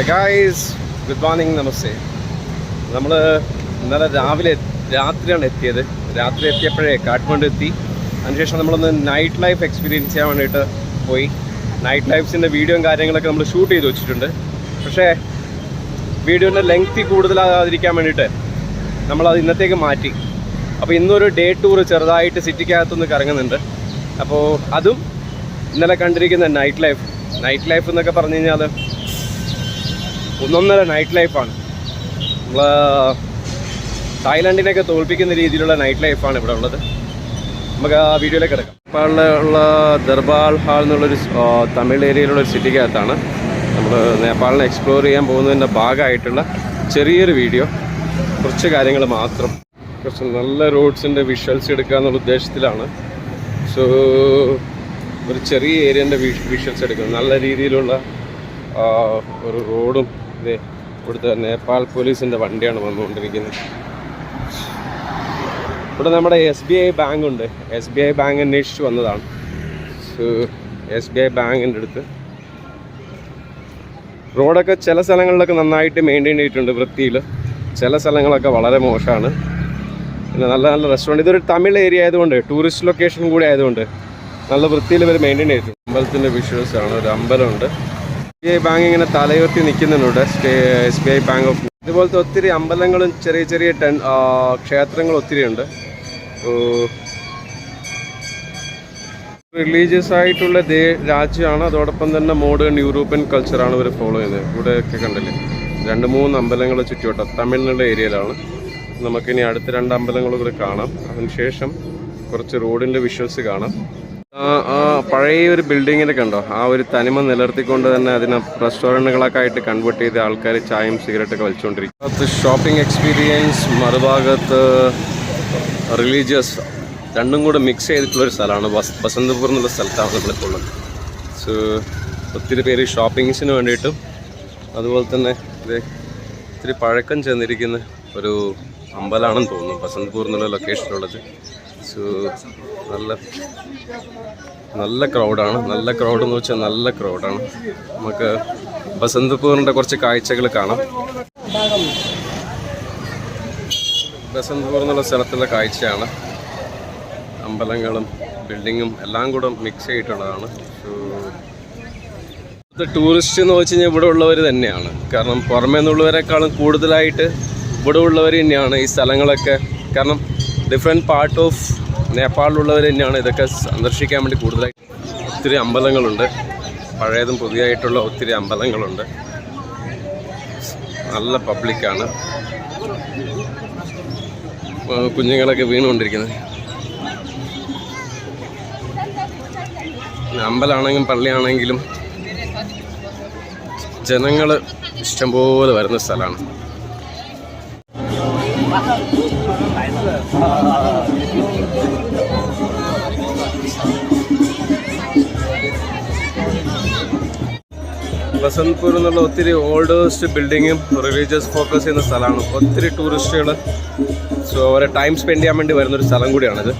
Guys good morning നമസ്തേ നമ്മൾ ഇന്നലെ രാവിലെ രാത്രിയാണ് എത്തിയത്. രാത്രി എത്തിയപ്പോഴേ കാഠ്മണ്ഡു എത്തി. അതിനുശേഷം നമ്മളൊന്ന് നൈറ്റ് ലൈഫ് എക്സ്പീരിയൻസ് ചെയ്യാൻ വേണ്ടിയിട്ട് പോയി. നൈറ്റ് ലൈഫ്സിന്റെ വീഡിയോയും കാര്യങ്ങളൊക്കെ നമ്മൾ ഷൂട്ട് ചെയ്ത് വെച്ചിട്ടുണ്ട്. പക്ഷേ വീഡിയോന്റെ ലെങ്തി കൂടുതലാകാതിരിക്കാൻ വേണ്ടിയിട്ട് നമ്മളത് ഇന്നത്തേക്ക് മാറ്റി. അപ്പോൾ ഇന്നൊരു ഡേ ടൂർ ചെറുതായിട്ട് സിറ്റിക്കകത്തുനിന്ന് കറങ്ങുന്നുണ്ട്. അപ്പോൾ അതും ഇന്നലെ കണ്ടിരിക്കുന്ന നൈറ്റ് ലൈഫ് നൈറ്റ് ലൈഫ് എന്നൊക്കെ പറഞ്ഞു കഴിഞ്ഞാൽ ഒന്നൊന്നര നൈറ്റ് ലൈഫാണ് നമ്മൾ തായ്ലാൻഡിനെയൊക്കെ തോൽപ്പിക്കുന്ന രീതിയിലുള്ള നൈറ്റ് ലൈഫാണ് ഇവിടെ ഉള്ളത്. നമുക്ക് ആ വീഡിയോയിലേക്ക് കിടക്കാം. നേപ്പാളിലെ ഉള്ള ദർബാർ ഹാൾ എന്നുള്ളൊരു തമിഴ് ഏരിയയിലുള്ള ഒരു സിറ്റിക്കകത്താണ് നമ്മൾ നേപ്പാളിനെ എക്സ്പ്ലോർ ചെയ്യാൻ പോകുന്നതിന്റെ ഭാഗമായിട്ടുള്ള ചെറിയൊരു വീഡിയോ. കുറച്ച് കാര്യങ്ങൾ മാത്രം. കുറച്ച് നല്ല റോഡ്സിന്റെ വിഷ്വൽസ് എടുക്കുക എന്നുള്ള ഉദ്ദേശത്തിലാണ്. സോ ഒരു ചെറിയ ഏരിയന്റെ വിഷ്വൽസ് എടുക്കുന്നത്. നല്ല രീതിയിലുള്ള ഒരു റോഡും ഇതേ ഇവിടുത്തെ നേപ്പാൾ പോലീസിന്റെ വണ്ടിയാണ് വന്നുകൊണ്ടിരിക്കുന്നത്. ഇവിടെ നമ്മുടെ എസ് ബി ഐ ബാങ്ക് ഉണ്ട്. എസ് ബി ഐ ബാങ്ക് അന്വേഷിച്ച് വന്നതാണ്. എസ് ബി ഐ ബാങ്കിന്റെ അടുത്ത്. റോഡൊക്കെ ചില സ്ഥലങ്ങളിലൊക്കെ നന്നായിട്ട് മെയിന്റെയിൻ ചെയ്തിട്ടുണ്ട് വൃത്തിയിൽ ചില സ്ഥലങ്ങളൊക്കെ വളരെ മോശമാണ്. പിന്നെ നല്ല നല്ല റെസ്റ്റോറന്റ് ഇതൊരു തമിഴ് ഏരിയ ആയതുകൊണ്ട് ടൂറിസ്റ്റ് ലൊക്കേഷൻ കൂടി ആയതുകൊണ്ട് നല്ല വൃത്തിയിൽ ഇവർ മെയിന്റെയിൻ ചെയ്തിട്ടുണ്ട്. അമ്പലത്തിന്റെ വിഷ്വൽസ് ആണ്. ഒരു അമ്പലമുണ്ട്. ഐ ബാങ്ക് ഇങ്ങനെ തലയുയർത്തി നിൽക്കുന്നുണ്ട്. S B I bank of ഇതുപോലത്തെ ഒത്തിരി അമ്പലങ്ങളും ചെറിയ ചെറിയ ടെൻ ക്ഷേത്രങ്ങൾ ക്ഷേത്രങ്ങളും ഒത്തിരി ഉണ്ട് റിലീജിയസ് ആയിട്ടുള്ള ദേ രാജ്യമാണ്. അതോടൊപ്പം തന്നെ മോഡേൺ യൂറോപ്യൻ കൾച്ചറാണ് ഇവർ ഫോളോ ചെയ്യുന്നത്. ഇവിടെയൊക്കെ കണ്ടില്ലേ? രണ്ട് മൂന്ന് അമ്പലങ്ങൾ ചുറ്റുവട്ടം. തമിഴ്നാട് ഏരിയയിലാണ്. നമുക്കിനി അടുത്ത രണ്ട് അമ്പലങ്ങൾ കൂടെ കാണാം. അതിനുശേഷം കുറച്ച് റോഡിന്റെ വിഷ്വൽസ് കാണാം. ആ പഴയ ഒരു ബിൽഡിങ്ങിനെ കണ്ടോ? ആ ഒരു തനിമ നിലനിർത്തിക്കൊണ്ട് തന്നെ അതിനെ റെസ്റ്റോറന്റുകളൊക്കെ ആയിട്ട് കൺവേർട്ട് ചെയ്ത് ആൾക്കാർ ചായയും സിഗരറ്റൊക്കെ വലിച്ചുകൊണ്ടിരിക്കും അത് ഷോപ്പിംഗ് എക്സ്പീരിയൻസ് മറുഭാഗത്ത് റിലീജിയസ് രണ്ടും കൂടെ മിക്സ് ചെയ്തിട്ടുള്ളൊരു സ്ഥലമാണ്. ബസ് ബസന്തപൂർ എന്നുള്ള സ്ഥലത്താണ് നമ്മളിപ്പോൾ ഉള്ളത് സോ ഒത്തിരി പേര് ഷോപ്പിങ്സിന് വേണ്ടിയിട്ടും അതുപോലെ തന്നെ ഇത് ഒത്തിരി പഴക്കം ചെന്നിരിക്കുന്ന ഒരു അമ്പലമാണെന്ന് തോന്നുന്നു. ബസന്തപൂർ എന്നുള്ള ലൊക്കേഷനിലുള്ളത് നല്ല നല്ല ക്രൗഡാണ് നല്ല ക്രൗഡ് എന്ന് വെച്ചാൽ നല്ല ക്രൗഡാണ് നമുക്ക് ബസന്തപൂറിന്റെ കുറച്ച് കാഴ്ചകൾ കാണാം. ബസന്തപൂർ എന്നുള്ള സ്ഥലത്തുള്ള കാഴ്ചയാണ്. അമ്പലങ്ങളും ബിൽഡിങ്ങും എല്ലാം കൂടെ മിക്സ് ചെയ്തിട്ടുള്ളതാണ് ടൂറിസ്റ്റ് എന്ന് വെച്ച് കഴിഞ്ഞാൽ ഇവിടെ ഉള്ളവർ തന്നെയാണ്. കാരണം പുറമേ നിന്നുള്ളവരെക്കാളും കൂടുതലായിട്ട് ഇവിടെ ഉള്ളവർ തന്നെയാണ് ഈ സ്ഥലങ്ങളൊക്കെ. കാരണം ഡിഫറെന്റ് പാർട്ട് ഓഫ് നേപ്പാളിലുള്ളവർ തന്നെയാണ് ഇതൊക്കെ സന്ദർശിക്കാൻ വേണ്ടി കൂടുതലായി ഒത്തിരി അമ്പലങ്ങളുണ്ട്. പഴയതും പുതിയതായിട്ടുള്ള ഒത്തിരി അമ്പലങ്ങളുണ്ട്. നല്ല പബ്ലിക്കാണ്. കുഞ്ഞുങ്ങളൊക്കെ വീണുകൊണ്ടിരിക്കുന്നത്. അമ്പലമാണെങ്കിലും പള്ളിയാണെങ്കിലും ജനങ്ങൾ ഇഷ്ടംപോലെ വരുന്ന സ്ഥലമാണ്. ബസന്ത്പൂർ എന്നുള്ള ഒത്തിരി ഓൾഡേസ്റ്റ് ബിൽഡിങ്ങും റിലീജിയസ് ഫോക്കസ് ചെയ്യുന്ന സ്ഥലമാണ്. ഒത്തിരി ടൂറിസ്റ്റുകൾ. സോ അവരെ ടൈം സ്പെൻഡ് ചെയ്യാൻ വേണ്ടി വരുന്നൊരു സ്ഥലം കൂടിയാണിത്.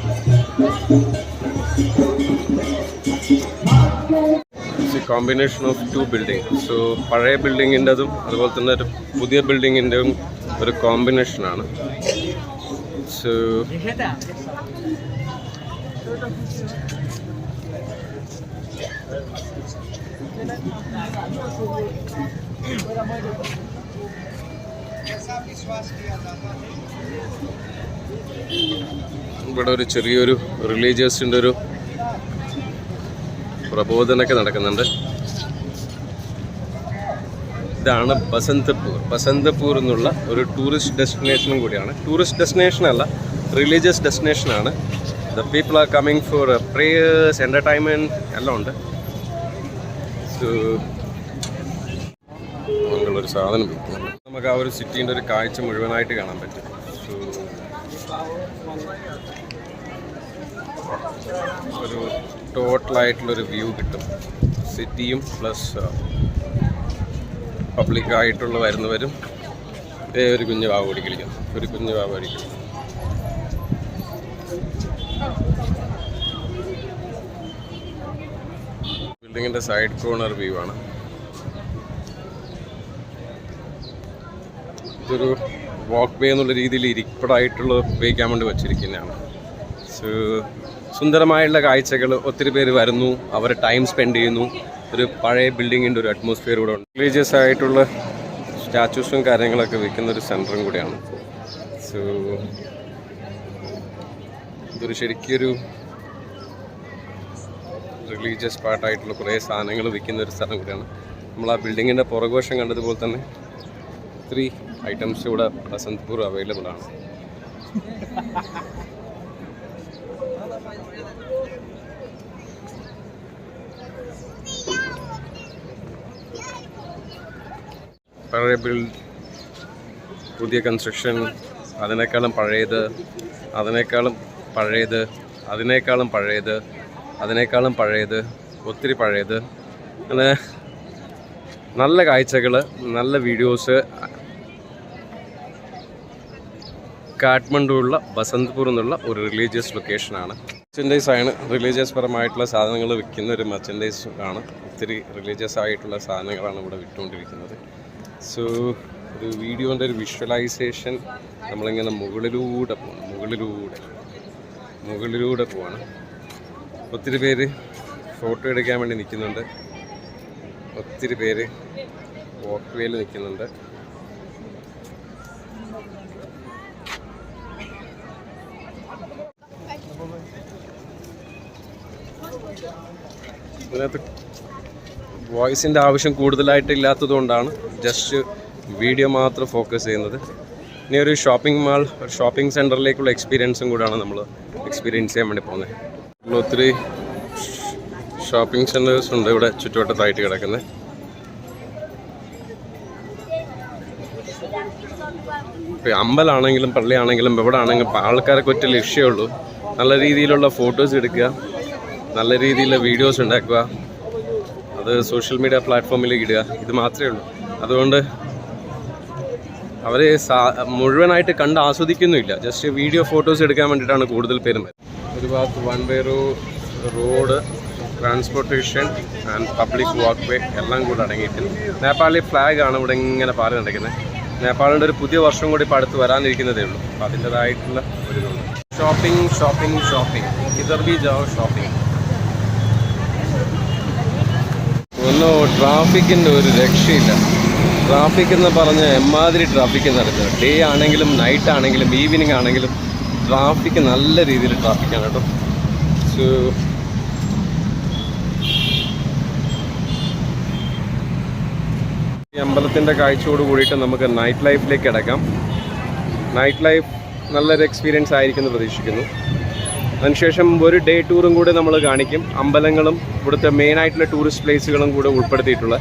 Combination of two building so പഴയ ബിൽഡിങ്ങിന്റെതും അതുപോലെ തന്നെ ഒരു പുതിയ ബിൽഡിങ്ങിന്റെയും ഒരു കോമ്പിനേഷനാണ് സോ ഇവിടെ ഒരു ചെറിയൊരു റിലീജിയസിന്റെ ഒരു പ്രബോധനമൊക്കെ നടക്കുന്നുണ്ട്. ഇതാണ് ബസന്തപൂർ. ബസന്തപൂർ എന്നുള്ള ഒരു ടൂറിസ്റ്റ് ഡെസ്റ്റിനേഷനും കൂടിയാണ്. ടൂറിസ്റ്റ് ഡെസ്റ്റിനേഷൻ അല്ല religious ഡെസ്റ്റിനേഷനാണ് the people are coming for prayers entertainment എല്ലാം ഉണ്ട്. സോ അങ്ങനെയുള്ളൊരു സാധനം നമുക്ക് ആ ഒരു സിറ്റീന്റെ ഒരു കാഴ്ച മുഴുവനായിട്ട് കാണാൻ പറ്റും. സോ ഒരു ടോട്ടലായിട്ടുള്ളൊരു വ്യൂ കിട്ടും. സിറ്റിയും പ്ലസ് പബ്ലിക്കായിട്ടുള്ള വരുന്നവരും ഒരു കുഞ്ഞു വാവ് ഓടിക്കളിക്കുന്നു ഒരു കുഞ്ഞു വാവ് ഓടിക്കുന്നു ബിൽഡിങ്ങിന്റെ സൈഡ് കോർണർ വ്യൂ ആണ്. ഇതൊരു വാക്ക് വേ എന്നുള്ള രീതിയിൽ ഇരിപ്പടായിട്ടുള്ള ഉപയോഗിക്കാൻ വേണ്ടി വെച്ചിരിക്കുന്നതാണ്. സോ സുന്ദരമായുള്ള കാഴ്ചകൾ ഒത്തിരി പേര് വരുന്നു. അവർ ടൈം സ്പെൻഡ് ചെയ്യുന്നു. ഒരു പഴയ ബിൽഡിങ്ങിന്റെ ഒരു അറ്റ്മോസ്ഫിയർ കൂടെ ഉണ്ട്. റിലീജിയസ് ആയിട്ടുള്ള സ്റ്റാച്യൂസും കാര്യങ്ങളൊക്കെ വിൽക്കുന്ന ഒരു സെന്ററും കൂടിയാണ്. സോ ഇതൊരു ശരിക്കൊരു റിലീജിയസ് പാർട്ടായിട്ടുള്ള കുറേ സാധനങ്ങൾ വിൽക്കുന്ന ഒരു സ്ഥലം കൂടിയാണ്. നമ്മൾ ആ ബിൽഡിങ്ങിന്റെ പുറകുവശം കണ്ടതുപോലെ തന്നെ ഒത്തിരി ഐറ്റംസ് ഇവിടെ ബസന്ത്പൂർ അവൈലബിൾ ആണ്. പഴയ ബിൽഡ് പുതിയ കൺസ്ട്രക്ഷൻ അതിനേക്കാളും പഴയത് അതിനേക്കാളും പഴയത് അതിനേക്കാളും പഴയത് അതിനേക്കാളും പഴയത് ഒത്തിരി പഴയത്. അങ്ങനെ നല്ല കാഴ്ചകൾ നല്ല വീഡിയോസ് കാഠ്മണ്ഡുള്ള ബസന്ത്പൂർ എന്നുള്ള ഒരു റിലീജിയസ് ലൊക്കേഷനാണ് മെർച്ചൻഡൈസ് ആണ്. റിലീജിയസ് പരമായിട്ടുള്ള സാധനങ്ങൾ വിൽക്കുന്ന ഒരു മെർച്ചൻഡൈസ് ആണ്. ഒത്തിരി റിലീജിയസ് ആയിട്ടുള്ള സാധനങ്ങളാണ് ഇവിടെ വിട്ടുകൊണ്ടിരിക്കുന്നത്. സോ ഒരു വീഡിയോന്റെ ഒരു വിഷ്വലൈസേഷൻ നമ്മളിങ്ങനെ മുകളിലൂടെ പോകണം മുകളിലൂടെ. മുകളിലൂടെ പോവാണ്. ഒത്തിരി പേര് ഫോട്ടോ എടുക്കാൻ വേണ്ടി നിൽക്കുന്നുണ്ട്. ഒത്തിരി പേര് വാക്ക് വേയിൽ നിൽക്കുന്നുണ്ട്. ഇതിനകത്ത് വോയിസിന്റെ ആവശ്യം കൂടുതലായിട്ട് ഇല്ലാത്തതുകൊണ്ടാണ് ജസ്റ്റ് വീഡിയോ മാത്രം ഫോക്കസ് ചെയ്യുന്നത്. ഇനി ഒരു ഷോപ്പിംഗ് മാൾ ഒരു ഷോപ്പിംഗ് സെന്ററിലേക്കുള്ള എക്സ്പീരിയൻസും കൂടാണ് നമ്മൾ എക്സ്പീരിയൻസ് ചെയ്യാൻ വേണ്ടി പോകുന്നത്. ഇവിടെ ഒത്തിരി ഷോപ്പിംഗ് സെന്റേഴ്സ് ഉണ്ട് ഇവിടെ ചുറ്റുവട്ടത്തായിട്ട് കിടക്കുന്നത് ഇപ്പോൾ അമ്പലമാണെങ്കിലും പള്ളിയാണെങ്കിലും എവിടെ ആണെങ്കിലും ആൾക്കാരൊക്കെ ഒറ്റ ലക്ഷ്യമുള്ളൂ നല്ല രീതിയിലുള്ള ഫോട്ടോസ് എടുക്കുക നല്ല രീതിയിലുള്ള വീഡിയോസ് ഉണ്ടാക്കുക അത് സോഷ്യൽ മീഡിയ പ്ലാറ്റ്ഫോമിലേക്ക് ഇടുക ഇത് മാത്രമേ ഉള്ളൂ. അതുകൊണ്ട് അവർ മുഴുവനായിട്ട് കണ്ട് ആസ്വദിക്കുന്നുമില്ല. ജസ്റ്റ് വീഡിയോ ഫോട്ടോസ് എടുക്കാൻ വേണ്ടിയിട്ടാണ് കൂടുതൽ പേരും ഒരു ഭാഗത്ത് one way road transportation and public walk way എല്ലാം കൂടെ അടങ്ങിയിട്ടുണ്ട്. നേപ്പാളി ഫ്ലാഗ് ആണ് ഇവിടെ ഇങ്ങനെ പാറി നടക്കുന്നത് നേപ്പാളിന്റെ ഒരു പുതിയ വർഷം കൂടി ഇപ്പോൾ അടുത്ത് വരാനിരിക്കുന്നതേ ഉള്ളൂ. അപ്പോൾ അതിന്റെതായിട്ടുള്ള ഒരു ഷോപ്പിംഗ് ഷോപ്പിംഗ് ഷോപ്പിംഗ് ഇതർ ബി ജാവ് ഷോപ്പിംഗ് ഒന്നോ ട്രാഫിക്കിന്റെ ഒരു രക്ഷയില്ല. ട്രാഫിക് എന്ന് പറഞ്ഞാൽ എമ്മാതിരി ട്രാഫിക് നടക്കുന്നത് ഡേ ആണെങ്കിലും നൈറ്റ് ആണെങ്കിലും ഈവനിങ് ആണെങ്കിലും ട്രാഫിക് നല്ല രീതിയിൽ ട്രാഫിക്കാണ് കേട്ടോ. ഈ അമ്പലത്തിന്റെ കാഴ്ചയോട് കൂടിയിട്ട് നമുക്ക് നൈറ്റ് ലൈഫിലേക്ക് കിടക്കാം. നൈറ്റ് ലൈഫ് നല്ലൊരു എക്സ്പീരിയൻസ് ആയിരിക്കും എന്ന് പ്രതീക്ഷിക്കുന്നു. അതിനുശേഷം ഒരു ഡേ ടൂറും കൂടെ നമ്മൾ കാണിക്കും. അമ്പലങ്ങളും ഇവിടുത്തെ മെയിനായിട്ടുള്ള ടൂറിസ്റ്റ് പ്ലേസുകളും കൂടെ ഉൾപ്പെടുത്തിയിട്ടുള്ള.